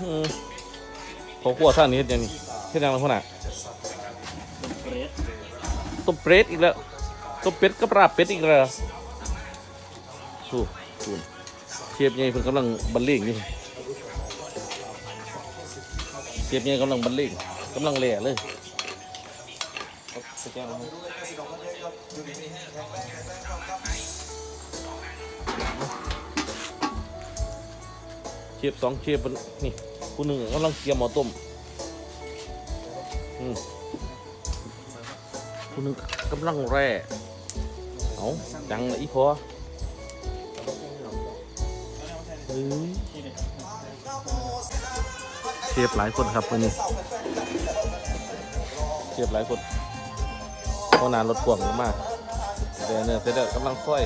อืมพอขั้วท่านี้เฮ็ดยังนี่เฮ็ดยังไงพ่อน่ะเฟรชต้มเป็ดอีกแล้วต้มเป็ดกับลาบเป็ดอีกแล้วสู้สู้เชฟใหญ่เพิ่นกำลังบรรเลงอยู่เชฟใหญ่กำลังบรรเลงกำลังแหล่เลยสแกน เชฟสองเชฟนี่ผู้หนึ่งกำลังเตรียมหม้อต้มอืมผู้หนึ่งกำลังแร่เอาจังละอีพอเฮ้ยเชฟหลายคนครับวันนี้เชฟหลายคนเพราะนานรถพ่วงมากแต่เนี่ยเสร็จแล้วกำลังซอย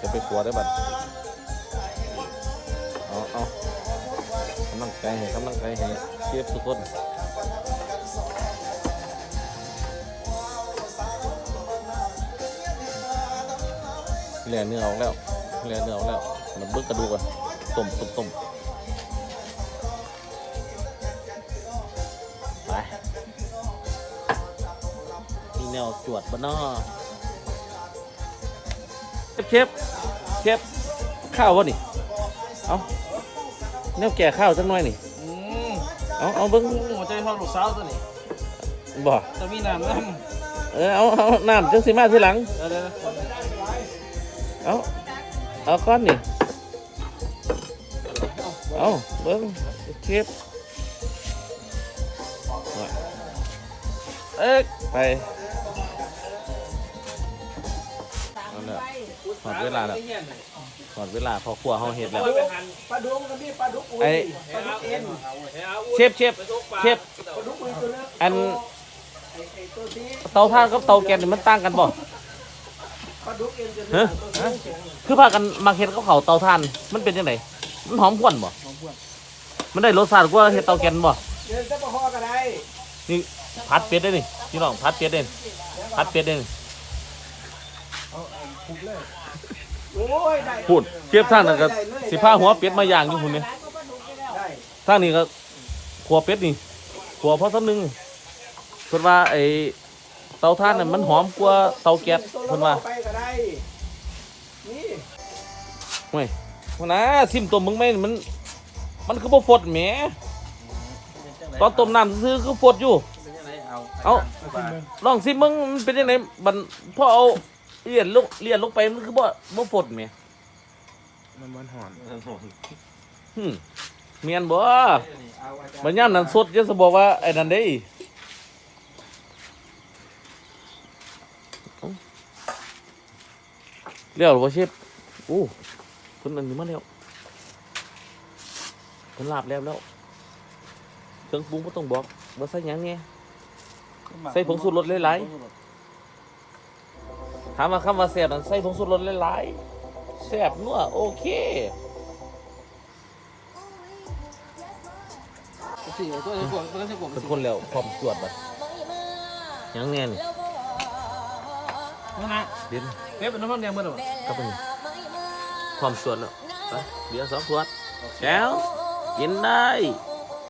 จะไปขัวได้บัด เอาเอากำลังใจให้กำลังใจให้เชฟทุกคนเหลือเนื้อออกแล้วเหลือเนื้อออกแล้วมันเบิกกระดูกอะต้มต้มต้มไปมีแนวจวดบ้านนอเชฟเชฟข้าววะนี่ เอา แนวแก่ข้าวจังหน่อยนี่อืมเอาเอาเบิ้งหัวใจพ่อลูกสาวตัวนี้บ่จะมีน้ำน้เออเอาเอาน้ำจังสิมาทีหลังำเดี๋ยวเดี๋ยวเอาเอาก้อนนี่เอาเบิ้งเชฟเอ๊ะไป หอดเวลาแล้วหอดเวลาพอครัวเฮาเฮ็ดแล้ว ปลาดุกกับนี่ปลาดุกอุ้ยไอ้ปลาดุกเอ็นเชฟเชฟเชฟปลาดุกอุ้ยตัวเล็กอันไอ้ไอ้ตัวนี้เตาถ่านกับเตาแก๊สนี่มันต่างกันบ่ ปลาดุกเอ็นจะฮะตัวนี้คือพากันมาเฮ็ดกับเขาวเตาถ่าน มันเป็นยังไงมันหอมกวนบ่ มันได้รสชาติกว่าเฮ็ดเตาแก๊สบ่ เดินจะมาห่อกันได้นี่ผัดเป็ดได้นี่พี่น้องผัดเป็ดได้นี่ผัดเป็ดได้นี่ โอ้ยได้พูดเทียบทางนั้นก็สิพาหัวเป็ดมาย่างอยู่พุ่นนี่ได้ทางนี้ก็ขัวเป็ดนี่ขัวพอสักนึงเพิ่นว่าไอ้เตาถ่านน่ะมันหอมกว่าเตาแก๊สเพิ่นว่าไปก็ได้นี่เฮ้ยว่านะซิมต้มมึงแม่นมัน มันคือบ่ฟดแหมตอนต้มน้ำซื้อคือฟดอยู่เป็นยังไงเอาเอาลองสิมึงมันเป็นยังไงบันพอเอา เลียนลงเลียนลงไปมันคือบ่บ่ฝดแหมมันมันหอนหึเมียนบ่เอาอาจารย์บัดยามนั้นสดจะสบอกว่าไอ้นั่นเด้เอ้าเลี้ยวหรือบ่เชฟโอ้เพิ่นอันนี้มาแล้วเพิ่นลาบแล้วแล้วเครื่องปรุงบ่ต้องบอกบ่ใส่หยังแหน่ใส่ผงชูรสหลาย ถามว่าคำว่าแซ่บนั้นใส่ผงชูรสหลายๆแซ่บนัวโอเคสี่ตัวนี้กวงตัวนี้กวงเป็นคนแล้วพร้อมตรวจบัดยังแน่นี่นั่นนะเด่นเป๊ะเป็นน้ำมันแดงเมื่อไหร่ครับเป็นพร้อมตรวจแล้วไปเบียร์สองขวดแก้วกินได้